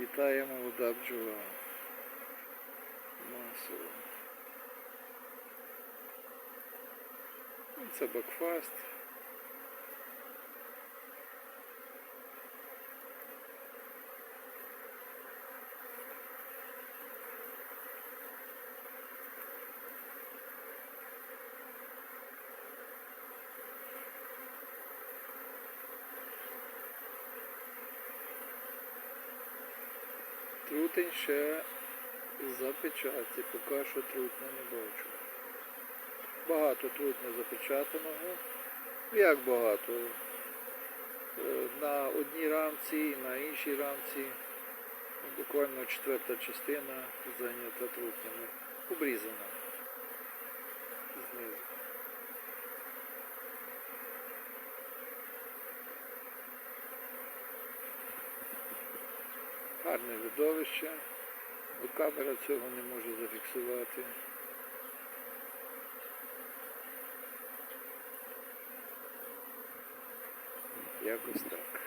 Літає молода бджола. Масово. Ну, Це бакфаст. Трутень ще запечаті, поки що трутня не бачу. Багато трутня запечатаного. Ну, Як багато? Е, На одній рамці, на іншій рамці. Буквально четверта частина зайнята трутнями. Обрізана. Гарне видовище. Бо камера цього не може зафіксувати. Якось так.